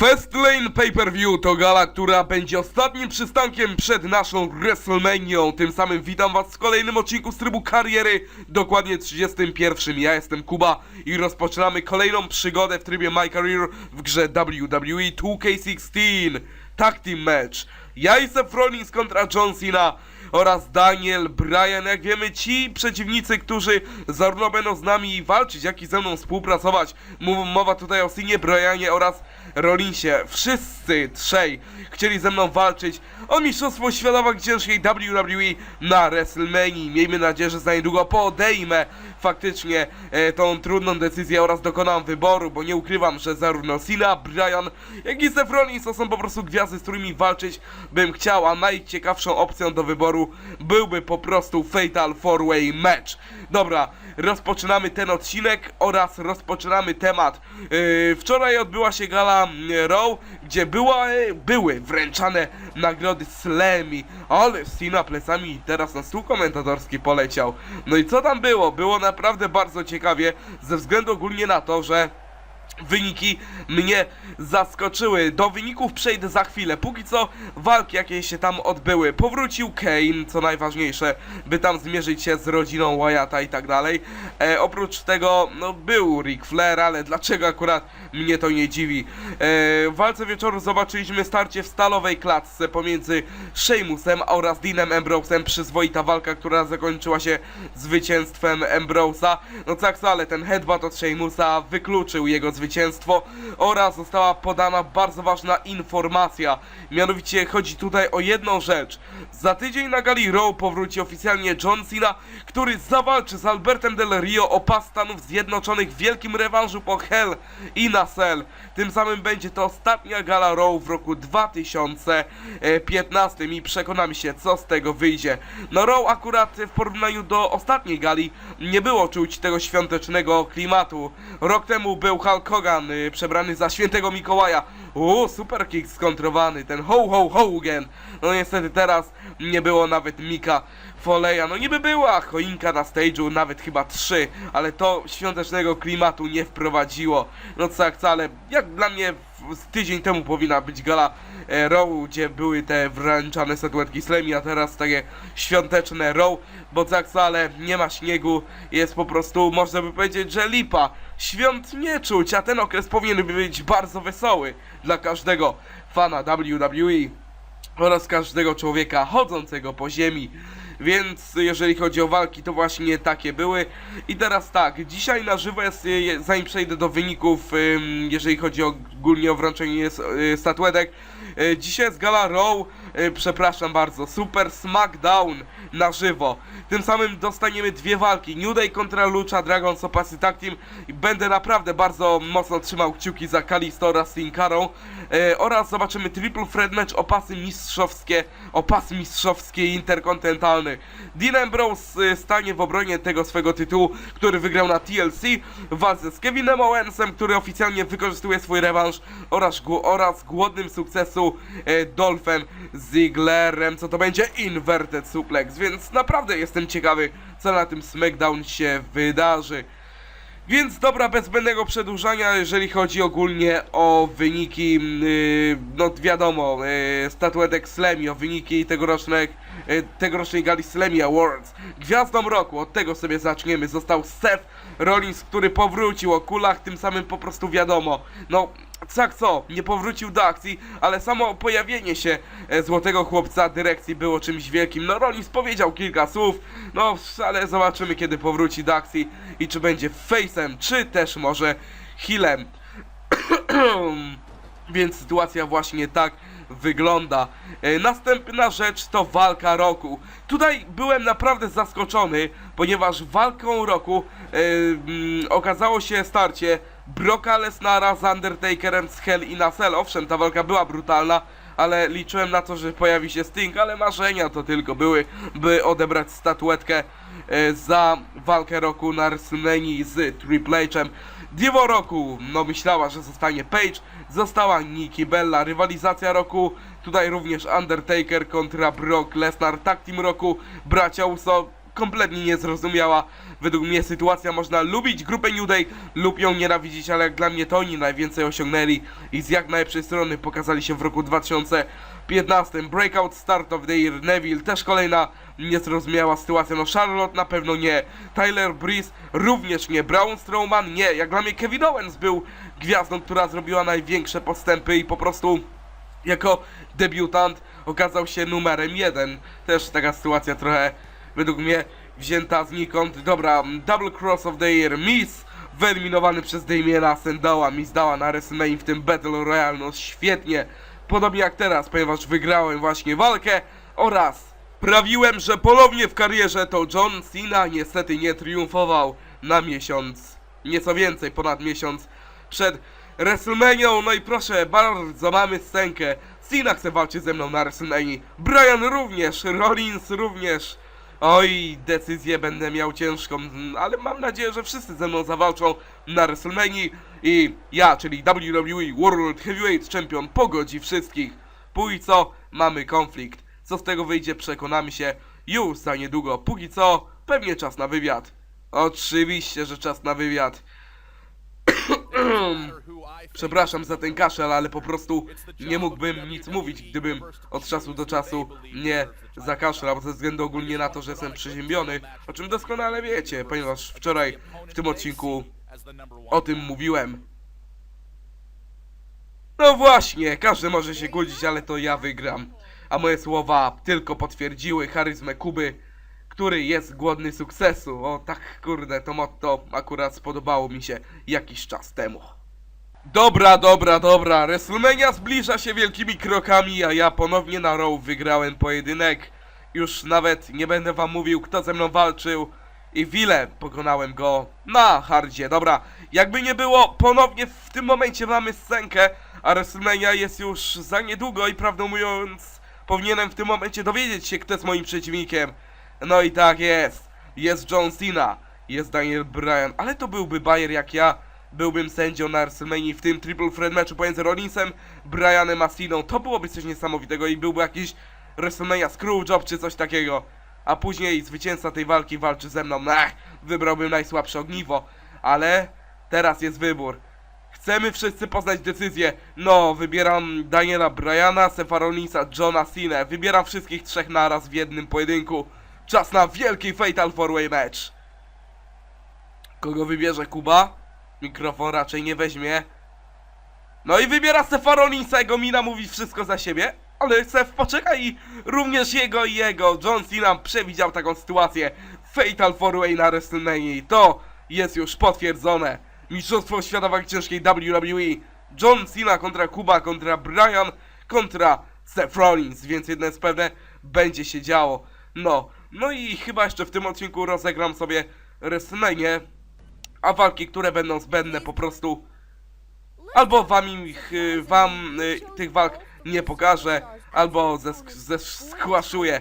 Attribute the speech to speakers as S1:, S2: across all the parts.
S1: Fastlane Pay-Per-View to gala, która będzie ostatnim przystankiem przed naszą WrestleManią. Tym samym witam was w kolejnym odcinku z trybu kariery, dokładnie 31. Ja jestem Kuba i rozpoczynamy kolejną przygodę w trybie My Career w grze WWE 2K16 Tag Team Match. Ja i Seth Rollins kontra John Cena oraz Daniel Bryan. Jak wiemy, ci przeciwnicy, którzy zarówno będą z nami walczyć, jak i ze mną współpracować. Mowa tutaj o Sinie, Bryanie oraz Rollinsie. Wszyscy trzej chcieli ze mną walczyć o Mistrzostwo Światowe Ciężkiej WWE na WrestleMania. Miejmy nadzieję, że za niedługo podejmę faktycznie e, tą trudną decyzję oraz dokonam wyboru, bo nie ukrywam, że zarówno Cena, Bryan, jak i Seth Rollins to są po prostu gwiazdy, z którymi walczyć bym chciał, a najciekawszą opcją do wyboru byłby po prostu Fatal 4-Way Match. Dobra, rozpoczynamy ten odcinek oraz rozpoczynamy temat. Yy, wczoraj odbyła się gala yy, Raw, gdzie była, yy, były wręczane nagrody Slammy, ale Cena plecami teraz na stół komentatorski poleciał. No i co tam było? Było naprawdę bardzo ciekawie, ze względu ogólnie na to, że Wyniki mnie zaskoczyły. Do wyników przejdę za chwilę. Póki co walki jakieś się tam odbyły. Powrócił Kane, co najważniejsze, by tam zmierzyć się z rodziną Wyatta i tak dalej. E, oprócz tego, no był Ric Flair, ale dlaczego akurat mnie to nie dziwi. E, w walce wieczoru zobaczyliśmy starcie w stalowej klatce pomiędzy Sheamusem oraz Deanem Ambrosem. Przyzwoita walka, która zakończyła się zwycięstwem Ambrosa. No tak, co, ale ten headbutt od Sheamusa wykluczył jego zwycięstwo oraz została podana bardzo ważna informacja. Mianowicie chodzi tutaj o jedną rzecz. Za tydzień na gali Raw powróci oficjalnie John Cena, który zawalczy z Albertem Del Rio o pas Stanów Zjednoczonych w wielkim rewanżu po Hell i na Cell. Tym samym będzie to ostatnia gala Raw w roku 2015 i przekonamy się co z tego wyjdzie. No Raw akurat w porównaniu do ostatniej gali nie było czuć tego świątecznego klimatu. Rok temu był Hulk Hogan y, przebrany za świętego Mikołaja. Uuu, super kick skontrowany, ten ho ho Hogan. No niestety teraz nie było nawet Mika Foleja. No niby była choinka na stage'u, nawet chyba trzy, ale to świątecznego klimatu nie wprowadziło. No co jak co, ale jak dla mnie tydzień temu powinna być gala e, Raw, gdzie były te wręczane statuetki Slammy, a teraz takie świąteczne Raw, bo co jak co, ale nie ma śniegu, jest po prostu, można by powiedzieć, że lipa. Świąt nie czuć, a ten okres powinien być bardzo wesoły dla każdego fana WWE oraz każdego człowieka chodzącego po ziemi. Więc jeżeli chodzi o walki, to właśnie takie były. I teraz tak, dzisiaj na żywo jest, zanim przejdę do wyników, jeżeli chodzi ogólnie o wręczenie e, statuetek, e, dzisiaj jest gala Raw, e, przepraszam bardzo, Super SmackDown na żywo. Tym samym dostaniemy dwie walki, New Day kontra Lucha Dragon Opasy Tag Team. Będę naprawdę bardzo mocno trzymał kciuki za Kalisto oraz Sin Carą e, oraz zobaczymy Triple Threat Match o pasy mistrzowskie, o pas mistrzowski i interkontynentalny. Dean Ambrose e, stanie w obronie tego swego tytułu, który wygrał na TLC w walce z Kevinem Owensem, który oficjalnie wykorzystuje swój rewanż oraz, oraz głodnym sukcesu e, Dolphem Zigglerem, co to będzie? Inverted Suplex, więc naprawdę jestem ciekawy, co na tym SmackDown się wydarzy. Więc dobra, bez zbędnego przedłużania, jeżeli chodzi ogólnie o wyniki, yy, no wiadomo, yy, statuetek o wyniki tegorocznych, yy, tegorocznej gali Slammy Awards. Gwiazdą roku, od tego sobie zaczniemy, został Seth Rollins, który powrócił o kulach, tym samym po prostu wiadomo, no tak co, nie powrócił do akcji, ale samo pojawienie się e, złotego chłopca dyrekcji było czymś wielkim. No Rollins powiedział kilka słów, no ale zobaczymy kiedy powróci do akcji i czy będzie face'em, czy też może healem. Więc sytuacja właśnie tak wygląda. E, Następna rzecz to walka roku. Tutaj byłem naprawdę zaskoczony, ponieważ walką roku mm, okazało się starcie Brocka Lesnara z Undertakerem z Hell i na Cell. Owszem, ta walka była brutalna, ale liczyłem na to, że pojawi się Sting, ale marzenia to tylko były, by odebrać statuetkę e, za walkę roku na WrestleMania z Triple H'em. Divo roku, no myślała, że zostanie Page, została Nikki Bella. Rywalizacja roku, tutaj również Undertaker kontra Brock Lesnar. Tag Team roku, bracia Uso kompletnie niezrozumiała. Według mnie sytuacja można lubić grupę New Day lub ją nienawidzić, ale jak dla mnie to oni najwięcej osiągnęli i z jak najlepszej strony pokazali się w roku 2015. Breakout Start of the Year Neville, też kolejna niezrozumiała sytuacja. No Charlotte na pewno nie, Tyler Breeze również nie, Braun Strowman nie. Jak dla mnie Kevin Owens był gwiazdą, która zrobiła największe postępy i po prostu jako debiutant okazał się numerem jeden. Też taka sytuacja trochę według mnie wzięta znikąd. Dobra, Double Cross of the Year, Miss wyeliminowany przez Damiena Sandała, Miss dała na WrestleMania w tym Battle Royale, no świetnie. Podobnie jak teraz, ponieważ wygrałem właśnie walkę oraz prawiłem, że ponownie w karierze to John Cena niestety nie triumfował na miesiąc, nieco więcej, ponad miesiąc przed WrestleManią. No i proszę, bardzo mamy scenkę. Cena chce walczyć ze mną na WrestleMania. Brian również, Rollins również. Oj, decyzję będę miał ciężką, mm, ale mam nadzieję, że wszyscy ze mną zawalczą na WrestleMania i ja, czyli WWE World Heavyweight Champion pogodzi wszystkich. Póki co mamy konflikt. Co z tego wyjdzie przekonamy się już za niedługo. Póki co pewnie czas na wywiad. Oczywiście, że czas na wywiad. Przepraszam za ten kaszel, ale po prostu nie mógłbym nic mówić, gdybym od czasu do czasu nie zakaszlał, ze względu ogólnie na to, że jestem przeziębiony, o czym doskonale wiecie, ponieważ wczoraj w tym odcinku o tym mówiłem. No właśnie, każdy może się kłócić, ale to ja wygram. A moje słowa tylko potwierdziły charyzmę Kuby, który jest głodny sukcesu. O tak, kurde, to motto akurat spodobało mi się jakiś czas temu. Dobra, dobra, dobra. WrestleMania zbliża się wielkimi krokami, a ja ponownie na Raw wygrałem pojedynek. Już nawet nie będę wam mówił, kto ze mną walczył i w ile pokonałem go na hardzie. Dobra, jakby nie było, ponownie w tym momencie mamy scenkę, a WrestleMania jest już za niedługo i prawdę mówiąc, powinienem w tym momencie dowiedzieć się, kto jest moim przeciwnikiem. No i tak jest. Jest John Cena, jest Daniel Bryan, ale to byłby Bayer jak ja byłbym sędzią na WrestleMania w tym Triple Threat meczu pomiędzy Rollinsem, Bryanem a Ceną. To byłoby coś niesamowitego i byłby jakiś WrestleMania Screwjob czy coś takiego. A później zwycięzca tej walki walczy ze mną. Wybrałbym najsłabsze ogniwo. Ale teraz jest wybór. Chcemy wszyscy poznać decyzję. No, wybieram Daniela Bryana, Sefa Rollinsa, Johna Cena. Wybieram wszystkich trzech naraz w jednym pojedynku. Czas na wielki Fatal 4-Way match. Kogo wybierze Kuba? Mikrofon raczej nie weźmie. No i wybiera Sefa Rollinsa, jego mina mówi wszystko za siebie. Ale Sef poczekaj i również jego i jego. John Cena przewidział taką sytuację. Fatal 4-Way na WrestleMania i to jest już potwierdzone. Mistrzostwo Świata Walki Ciężkiej WWE. John Cena kontra Kuba, kontra Bryan, kontra Seth Rollins, więc jedno jest pewne, będzie się działo. No, no i chyba jeszcze w tym odcinku rozegram sobie WrestleMania, a walki, które będą zbędne po prostu albo wam ich, y, wam y, tych walk nie pokażę, albo zesk- zeskłaszuję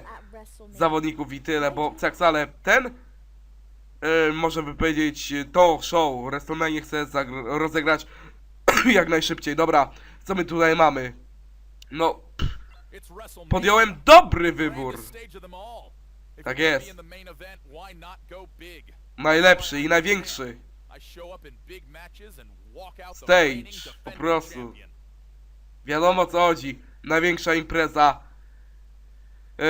S1: zawodników i tyle, bo tak wcale ten y, może powiedzieć y, to show WrestleMania zagr- rozegrać jak najszybciej. Dobra, co my tutaj mamy? No,
S2: Podjąłem dobry wybór.
S1: Tak jest. najlepszy i największy.
S2: Stage, po prostu.
S1: Wiadomo co chodzi. Największa impreza yy,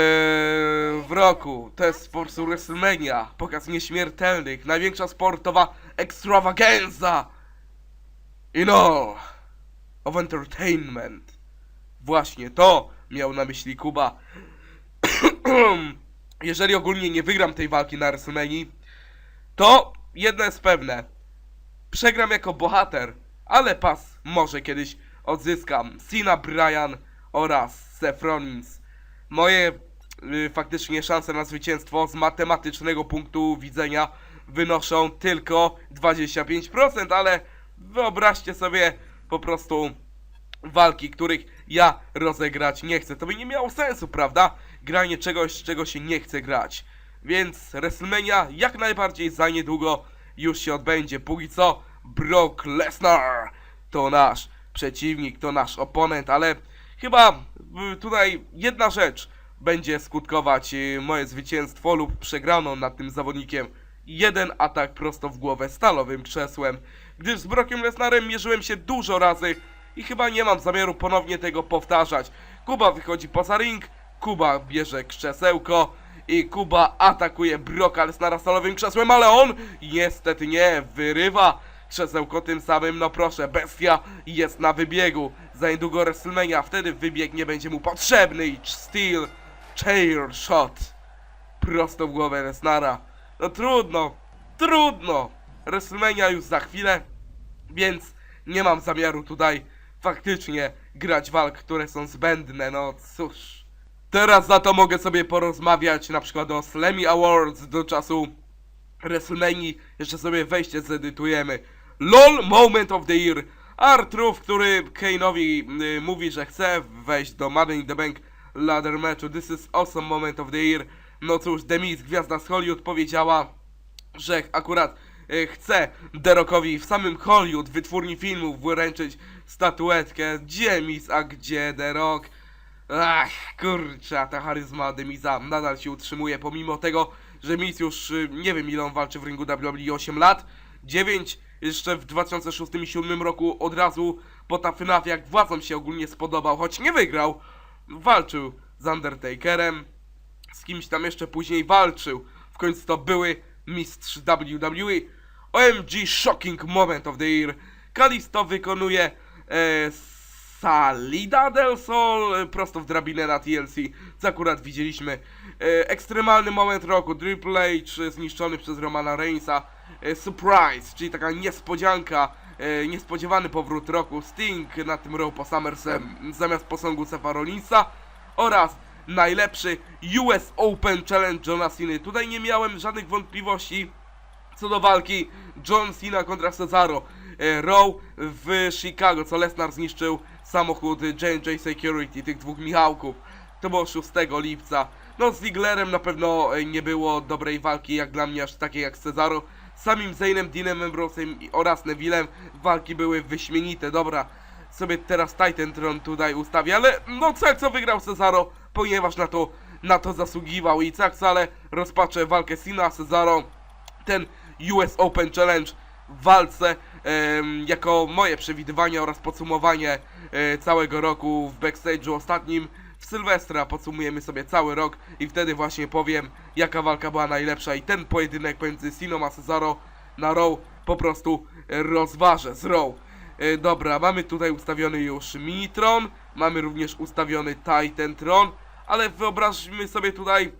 S1: w roku. To jest po prostu WrestleMania. Pokaz nieśmiertelnych. Największa sportowa extravaganza. In all of entertainment. Właśnie to miał na myśli Kuba. Jeżeli ogólnie nie wygram tej walki na WrestleMania, to jedno jest pewne. Przegram jako bohater, ale pas może kiedyś odzyskam. Cena Bryan oraz Seth Rollins. Moje y, faktycznie szanse na zwycięstwo z matematycznego punktu widzenia wynoszą tylko 25%, ale wyobraźcie sobie po prostu walki, których ja rozegrać nie chcę. To by nie miało sensu, prawda? Granie czegoś, czego się nie chce grać. Więc WrestleMania jak najbardziej za niedługo już się odbędzie. Póki co Brock Lesnar to nasz przeciwnik, to nasz oponent, ale chyba y, tutaj jedna rzecz będzie skutkować y, moje zwycięstwo lub przegraną nad tym zawodnikiem. Jeden atak prosto w głowę stalowym krzesłem, gdyż z Brockiem Lesnarem mierzyłem się dużo razy i chyba nie mam zamiaru ponownie tego powtarzać. Kuba wychodzi poza ring, Kuba bierze krzesełko i Kuba atakuje Brocka Lesnara stalowym krzesłem, ale on niestety nie wyrywa krzesełko tym samym, no proszę, bestia jest na wybiegu. Za niedługo WrestleMania, wtedy wybieg nie będzie mu potrzebny i Steel Chair Shot prosto w głowę Lesnara. No trudno, trudno. WrestleMania już za chwilę, więc nie mam zamiaru tutaj faktycznie grać walk, które są zbędne, no cóż. Teraz za to mogę sobie porozmawiać na przykład o Slammy Awards do czasu WrestleMania. Jeszcze sobie wejście zedytujemy. LOL Moment of the Year. Artruf, który Kane'owi y, mówi, że chce wejść do Money in the Bank ladder matchu. This is awesome moment of the year. No cóż, Demis, gwiazda z Hollywood powiedziała, że akurat y, chce Derokowi w samym Hollywood, wytwórni filmów, wręczyć statuetkę. Gdzie a gdzie Derok? Ach, kurczę, ta charyzma Demisa nadal się utrzymuje, pomimo tego, że Miss już y, nie wiem ile on walczy w ringu WWE 8 lat, 9 jeszcze w 2006 i 2007 roku od razu po TAFNAF jak władzom się ogólnie spodobał, choć nie wygrał, walczył z Undertakerem, z kimś tam jeszcze później walczył, w końcu to były mistrz WWE. OMG Shocking Moment of the Year. Kalisto wykonuje e, Salida del Sol e, prosto w drabinę na TLC, co akurat widzieliśmy. E, ekstremalny moment roku. Triple H e, zniszczony przez Romana Reignsa. Surprise, czyli taka niespodzianka. Niespodziewany powrót roku. Sting na tym row po SummerSlam zamiast posągu Sefa Rollinsa. Oraz najlepszy US Open Challenge Johna Cena. Tutaj nie miałem żadnych wątpliwości co do walki John Cena kontra Cesaro Row w Chicago, co Lesnar zniszczył samochód J&J Security, tych dwóch Michałków. To było 6 lipca. No z Zigglerem na pewno e, nie było dobrej walki, jak dla mnie aż takiej jak z Cesaro. Samim Zainem, Deanem Ambrosem i- oraz Nevillem walki były wyśmienite. Dobra, sobie teraz Titan Tron tutaj ustawię, ale no co, co wygrał Cesaro, ponieważ na to, na to zasługiwał i tak ale rozpaczę walkę Cena, Cesaro ten US Open Challenge w walce jako moje przewidywania oraz podsumowanie e, całego roku w backstage'u ostatnim w Sylwestra podsumujemy sobie cały rok i wtedy właśnie powiem jaka walka była najlepsza i ten pojedynek pomiędzy Siną a Cesaro na Raw po prostu e, rozważę z Raw. E, dobra, mamy tutaj ustawiony już Minitron, mamy również ustawiony Titan Tron, ale wyobraźmy sobie tutaj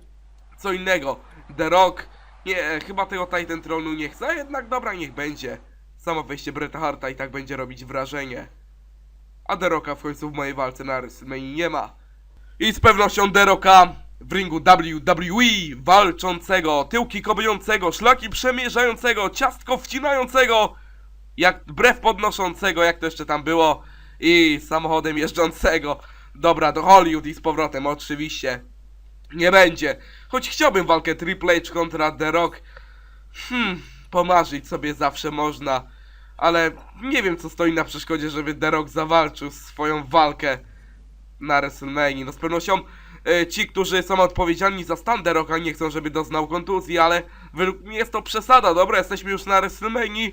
S1: co innego. The Rock. Nie, chyba tego Titan Tronu nie chce, jednak dobra, niech będzie. Samo wejście Bret'a Harta i tak będzie robić wrażenie. A The Rocka w końcu w mojej walce na WrestleMania nie ma. I z pewnością The Rocka w ringu WWE walczącego, tyłki kobiącego, szlaki przemierzającego, ciastko wcinającego, jak brew podnoszącego, jak to jeszcze tam było, i samochodem jeżdżącego. Dobra, do Hollywood i z powrotem, oczywiście nie będzie. Choć chciałbym walkę Triple H kontra The Rock. Hmm, pomarzyć sobie zawsze można. Ale nie wiem co stoi na przeszkodzie, żeby The Rock zawalczył swoją walkę na WrestleMania. No z pewnością e, ci, którzy są odpowiedzialni za stan The Rocka nie chcą, żeby doznał kontuzji, ale według mnie jest to przesada. Dobra, jesteśmy już na WrestleMania.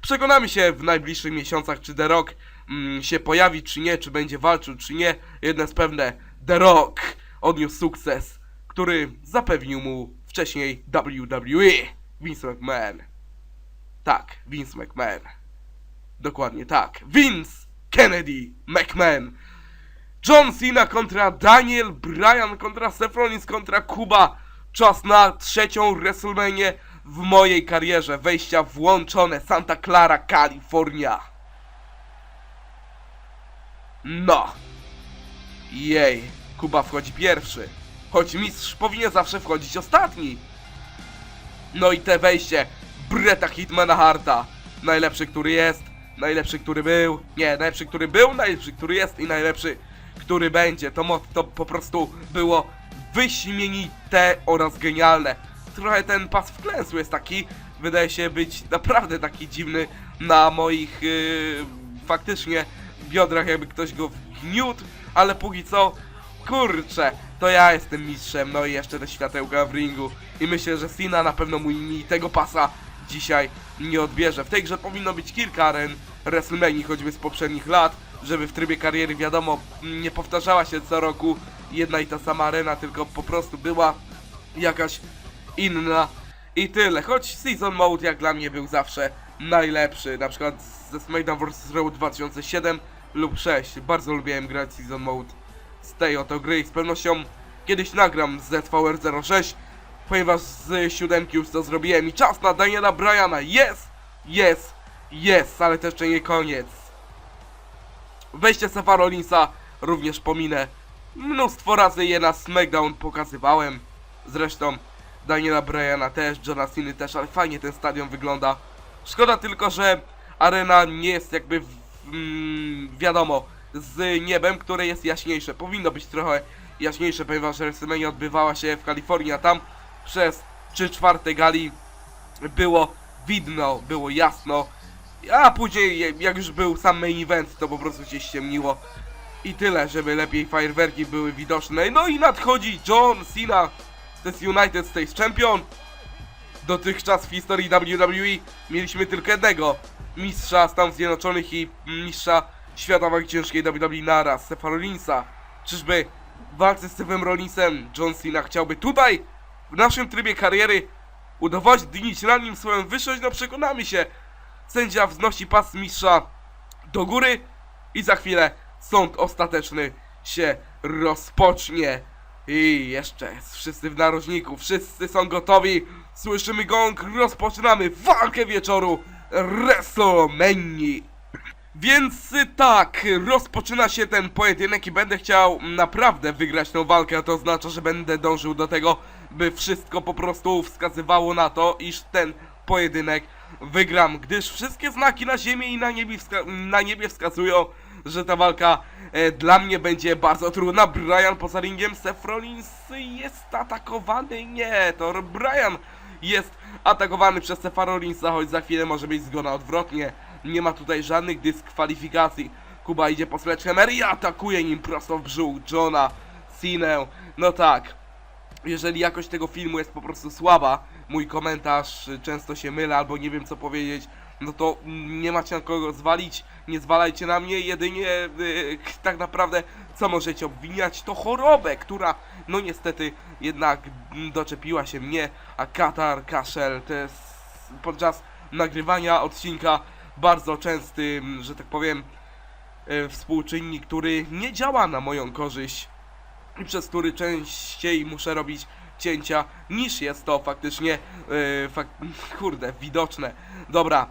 S1: Przekonamy się w najbliższych miesiącach, czy The Rock mm, się pojawi, czy nie, czy będzie walczył, czy nie. Jedno jest pewne, The Rock odniósł sukces, który zapewnił mu wcześniej WWE. Vince McMahon. Tak, Vince McMahon. Dokładnie tak. Vince Kennedy McMahon. John Cena kontra Daniel Bryan kontra Seth Rollins kontra Kuba. Czas na trzecią WrestleManię w mojej karierze. Wejścia włączone. Santa Clara, Kalifornia. No. Jej, Kuba wchodzi pierwszy. Choć mistrz powinien zawsze wchodzić ostatni. No i te wejście Breta Hitmana Harta. Najlepszy, który jest, najlepszy, który był. Nie, najlepszy, który był, najlepszy, który jest i najlepszy, który będzie. To, mo- to po prostu było wyśmienite oraz genialne. Trochę ten pas wklęsły jest taki, wydaje się być naprawdę taki dziwny na moich yy, faktycznie biodrach, jakby ktoś go wgniótł, ale póki co kurczę, to ja jestem mistrzem, no i jeszcze te światełka w ringu. I myślę, że Cena na pewno mi tego pasa dzisiaj nie odbierze. W tej grze powinno być kilka aren WrestleMania, choćby z poprzednich lat, żeby w trybie kariery, wiadomo, nie powtarzała się co roku jedna i ta sama arena, tylko po prostu była jakaś inna i tyle. Choć Season Mode jak dla mnie był zawsze najlepszy, na przykład ze SmackDown vs. Raw 2007 lub 6. Bardzo lubiłem grać Season Mode z tej oto gry i z pewnością kiedyś nagram z ZVR 06, ponieważ z siódemki już to zrobiłem i czas na Daniela Bryana. Jest! Jest! Jest! Ale to jeszcze nie koniec. Wejście Sefa Rollinsa również pominę. Mnóstwo razy je na SmackDown pokazywałem. Zresztą Daniela Bryana też, Johna Cena też, ale fajnie ten stadion wygląda. Szkoda tylko, że arena nie jest jakby mm, wiadomo z niebem, które jest jaśniejsze. Powinno być trochę jaśniejsze, ponieważ WrestleMania odbywała się w Kalifornii, a tam przez 3 czwarte gali było widno, było jasno. A później, jak już był sam main event, to po prostu się ściemniło. I tyle, żeby lepiej fajerwerki były widoczne. No i nadchodzi John Cena, to jest United States Champion. Dotychczas w historii WWE mieliśmy tylko jednego mistrza Stanów Zjednoczonych i mistrza świata wagi ciężkiej WWE naraz, Stefa Rollinsa. Czyżby w walce z Stephem Rollinsem John Cena chciałby tutaj, w naszym trybie kariery, udowodnić na nim swoją wyższość? No przekonamy się. Sędzia wznosi pas mistrza do góry i za chwilę sąd ostateczny się rozpocznie. I jeszcze wszyscy w narożniku, wszyscy są gotowi. Słyszymy gong, rozpoczynamy walkę wieczoru WrestleMania. Więc tak, rozpoczyna się ten pojedynek i będę chciał naprawdę wygrać tę walkę, a to oznacza, że będę dążył do tego, by wszystko po prostu wskazywało na to, iż ten pojedynek wygram, gdyż wszystkie znaki na ziemi i na niebie, na niebie wskazują, że ta walka e, dla mnie będzie bardzo trudna. Brian poza ringiem, Seth Rollins jest atakowany, nie, to Brian jest atakowany przez Stefa Rollinsa, choć za chwilę może być zgona odwrotnie. Nie ma tutaj żadnych dyskwalifikacji. Kuba idzie po Sledgehammer i atakuje nim prosto w brzuch Johna Cenę. No tak, jeżeli jakość tego filmu jest po prostu słaba, mój komentarz y, często się mylę albo nie wiem co powiedzieć, no to mm, nie macie na kogo zwalić, nie zwalajcie na mnie, jedynie y, tak naprawdę co możecie obwiniać to chorobę, która no niestety jednak mm, doczepiła się mnie, a katar, kaszel to jest podczas nagrywania odcinka bardzo częsty, że tak powiem, y, współczynnik, który nie działa na moją korzyść przez który częściej muszę robić cięcia niż jest to faktycznie yy, fak kurde widoczne. Dobra,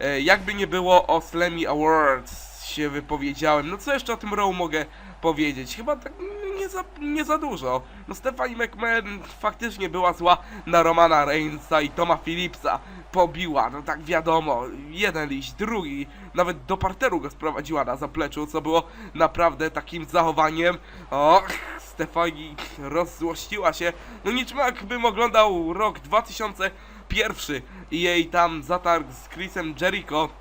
S1: yy, jakby nie było o Slammy Awards się wypowiedziałem. No co jeszcze o tym Raw mogę powiedzieć? Chyba tak nie za, nie za dużo. No Stephanie McMahon faktycznie była zła na Romana Reignsa i Toma Phillipsa. Pobiła, no tak wiadomo. Jeden liść, drugi. Nawet do parteru go sprowadziła na zapleczu, co było naprawdę takim zachowaniem. Och, Stefani rozzłościła się. No niczym jakbym oglądał rok 2001 i jej tam zatarg z Chrisem Jericho.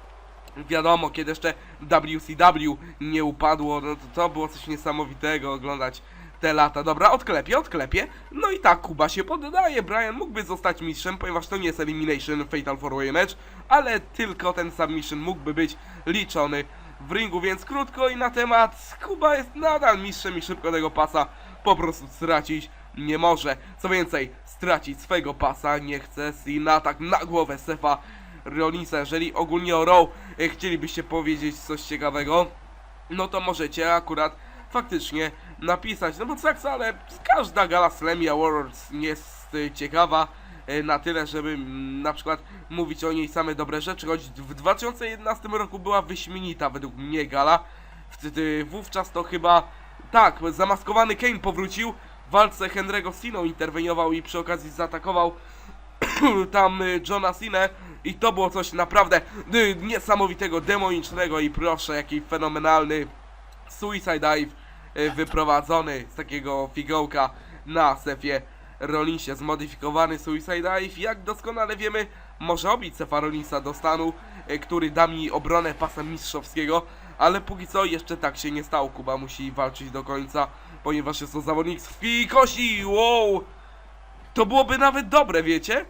S1: Wiadomo, kiedy jeszcze WCW nie upadło, no to, to było coś niesamowitego oglądać te lata. Dobra, odklepie, odklepie. No i tak, Kuba się poddaje. Brian mógłby zostać mistrzem, ponieważ to nie jest Elimination Fatal 4-Way Match, ale tylko ten submission mógłby być liczony w ringu, więc krótko i na temat Kuba jest nadal mistrzem i szybko tego pasa po prostu stracić nie może. Co więcej, stracić swego pasa nie chce Cena tak na głowę Sefa Rollinsa. Jeżeli ogólnie o Raw e, chcielibyście powiedzieć coś ciekawego, no to możecie akurat faktycznie napisać. No bo tak, ale każda gala Slammy Awards jest y, ciekawa y, na tyle, żeby mm, na przykład mówić o niej same dobre rzeczy, choć w 2011 roku była wyśmienita według mnie gala. Wtedy wówczas to chyba tak, zamaskowany Kane powrócił w walce Henry'ego Siną interweniował i przy okazji zaatakował tam Johna Cena i to było coś naprawdę y, niesamowitego, demonicznego i proszę, jaki fenomenalny Suicide Dive y, wyprowadzony z takiego figołka na Sefie Rollinsie. Zmodyfikowany Suicide Dive, jak doskonale wiemy, może obić Sefa Rollinsa do stanu, y, który da mi obronę pasa mistrzowskiego, Ale póki co jeszcze tak się nie stało. Kuba musi walczyć do końca, ponieważ jest to zawodnik z krwi i kości. Wow! To byłoby nawet dobre, wiecie?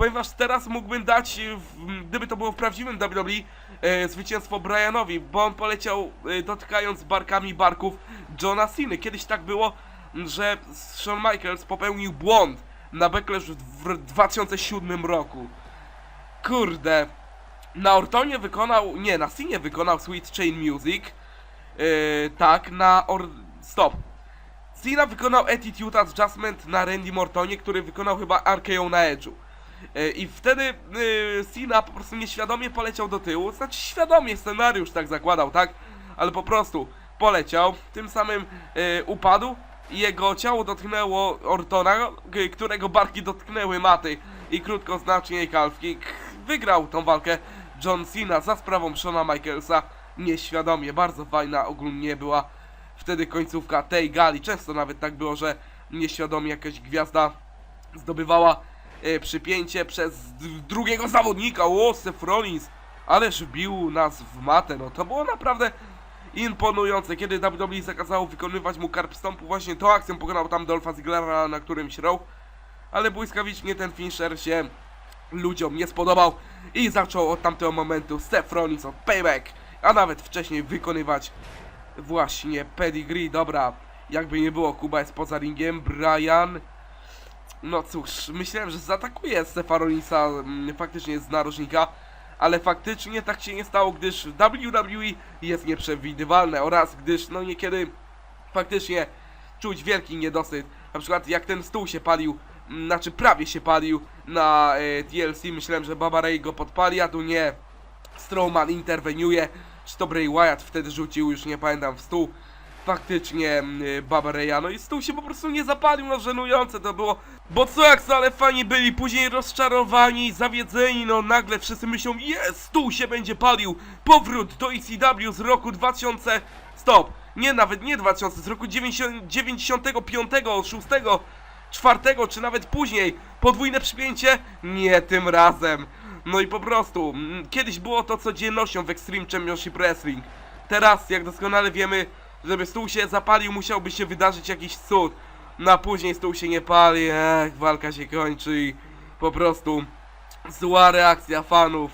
S1: Ponieważ teraz mógłbym dać, e, gdyby to było w prawdziwym WWE, e, zwycięstwo Brianowi, bo on poleciał e, dotykając barkami barków Johna Cena. Kiedyś tak było, że Shawn Michaels popełnił błąd na Backlash w, w 2007 roku. Kurde. Na Ortonie wykonał, nie, na Cenie wykonał Sweet Chain Music. Yy, tak, na Or... Stop. Cena wykonał Attitude Adjustment na Randy Mortonie, który wykonał chyba RKO na Edge'u. Yy, I wtedy yy, Cena po prostu nieświadomie poleciał do tyłu, znaczy świadomie scenariusz tak zakładał, tak? Ale po prostu poleciał, tym samym yy, upadł jego ciało dotknęło Ortona, którego barki dotknęły maty. I krótko znacznie Kalfki wygrał tą walkę. John Cena za sprawą Shona Michaelsa. Nieświadomie, bardzo fajna ogólnie była wtedy końcówka tej gali, często nawet tak było, że nieświadomie jakaś gwiazda zdobywała e, przypięcie przez drugiego zawodnika, o Seth Rollins, ależ bił nas w matę, no to było naprawdę imponujące, kiedy WWE zakazało wykonywać mu karp stąpu, właśnie tą akcją pokonał tam Dolpha Ziglera na którymś row, ale błyskawicznie ten finisher się ludziom nie spodobał i zaczął od tamtego momentu Seth Rollins od Payback, a nawet wcześniej wykonywać właśnie pedigree, dobra, jakby nie było, Kuba jest poza ringiem, Brian, no cóż, myślałem, że zaatakuje Stefa Rollinsa, mm, faktycznie z narożnika, ale faktycznie tak się nie stało, gdyż WWE jest nieprzewidywalne oraz gdyż no niekiedy faktycznie czuć wielki niedosyt. Na przykład jak ten stół się palił, mm, znaczy prawie się palił na e, TLC, myślałem, że Baba Ray go podpali, a tu nie. Strowman interweniuje, czy to Bray Wyatt wtedy rzucił, już nie pamiętam, w stół. Faktycznie mm, Baba Raya, no i stół się po prostu nie zapalił, no żenujące to było. Bo co jak co, ale fani byli, później rozczarowani, zawiedzeni, no nagle wszyscy myślą, jest, stół się będzie palił. Powrót do ECW z roku 2000, stop, nie nawet nie 2000, z roku 90, 95, 6, 4 czy nawet później. Podwójne przypięcie? Nie tym razem. No i po prostu, mm, kiedyś było to codziennością w Extreme Championship Wrestling. Teraz, jak doskonale wiemy, żeby stół się zapalił, musiałby się wydarzyć jakiś cud. No a później stół się nie pali, ech, walka się kończy i po prostu zła reakcja fanów.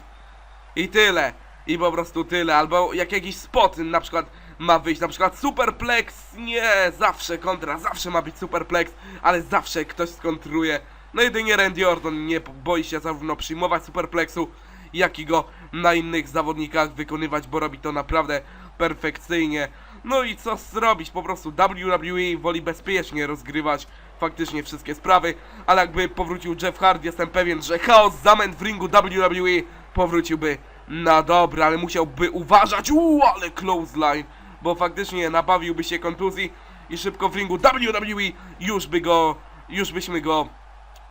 S1: I tyle. I po prostu tyle. Albo jak jakiś spot na przykład ma wyjść, na przykład Superplex, nie, zawsze kontra, zawsze ma być Superplex, ale zawsze ktoś skontruje. No jedynie Randy Orton nie boi się zarówno przyjmować Superplexu, jak i go na innych zawodnikach wykonywać, bo robi to naprawdę perfekcyjnie. No i co zrobić, po prostu WWE woli bezpiecznie rozgrywać faktycznie wszystkie sprawy, ale jakby powrócił Jeff Hardy, jestem pewien, że chaos, zamęt w ringu WWE powróciłby na dobre, ale musiałby uważać, uuu, ale close line, bo faktycznie nabawiłby się kontuzji i szybko w ringu WWE już by go, już byśmy go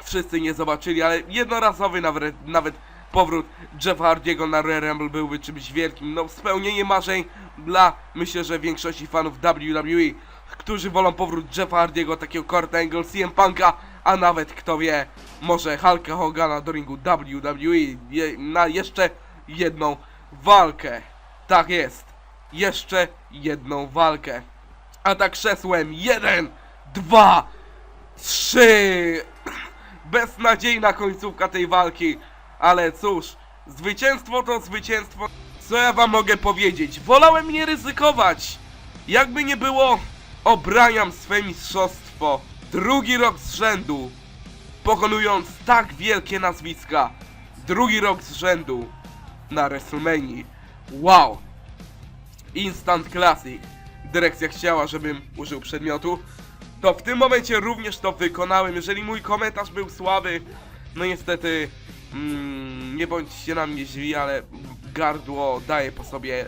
S1: wszyscy nie zobaczyli, ale jednorazowy nawet, nawet powrót Jeff Hardiego na Royal Rumble byłby czymś wielkim, no spełnienie marzeń dla, myślę, że większości fanów WWE, którzy wolą powrót Jeffa Hardiego, takiego Kurt Angle, CM Punka, a nawet, kto wie, może Hulka Hogana do ringu WWE je, na jeszcze jedną walkę. Tak jest, jeszcze jedną walkę. A tak krzesłem, jeden, dwa, trzy. Beznadziejna końcówka tej walki. Ale cóż, zwycięstwo to zwycięstwo. Co ja wam mogę powiedzieć? Wolałem nie ryzykować. Jakby nie było, obraniam swe mistrzostwo. Drugi rok z rzędu. Pokonując tak wielkie nazwiska. Drugi rok z rzędu. Na WrestleMania. Wow. Instant Classic. Dyrekcja chciała, żebym użył przedmiotu. To w tym momencie również to wykonałem. Jeżeli mój komentarz był słaby, no niestety mm, nie bądźcie na mnie źli, ale gardło daje po sobie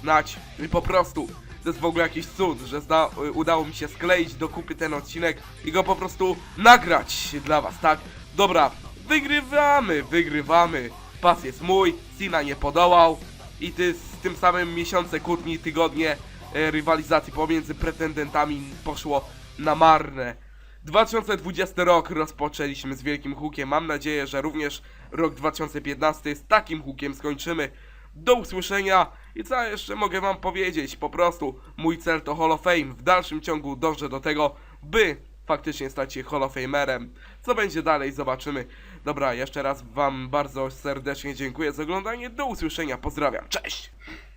S1: znać. I po prostu to jest w ogóle jakiś cud, że zda, udało mi się skleić do kupy ten odcinek i go po prostu nagrać dla was, tak? Dobra, wygrywamy, wygrywamy. Pas jest mój, Sina nie podołał i ty z tym samym miesiące, kłótni, tygodnie e, rywalizacji pomiędzy pretendentami poszło na marne. 2020 rok rozpoczęliśmy z wielkim hukiem. Mam nadzieję, że również rok 2015 z takim hukiem skończymy. Do usłyszenia I co jeszcze mogę wam powiedzieć? Po prostu mój cel to Hall of Fame. W dalszym ciągu dążę do tego, by faktycznie stać się Hall of Famerem. Co będzie dalej, zobaczymy. Dobra, jeszcze raz wam bardzo serdecznie dziękuję za oglądanie. Do usłyszenia, pozdrawiam, cześć!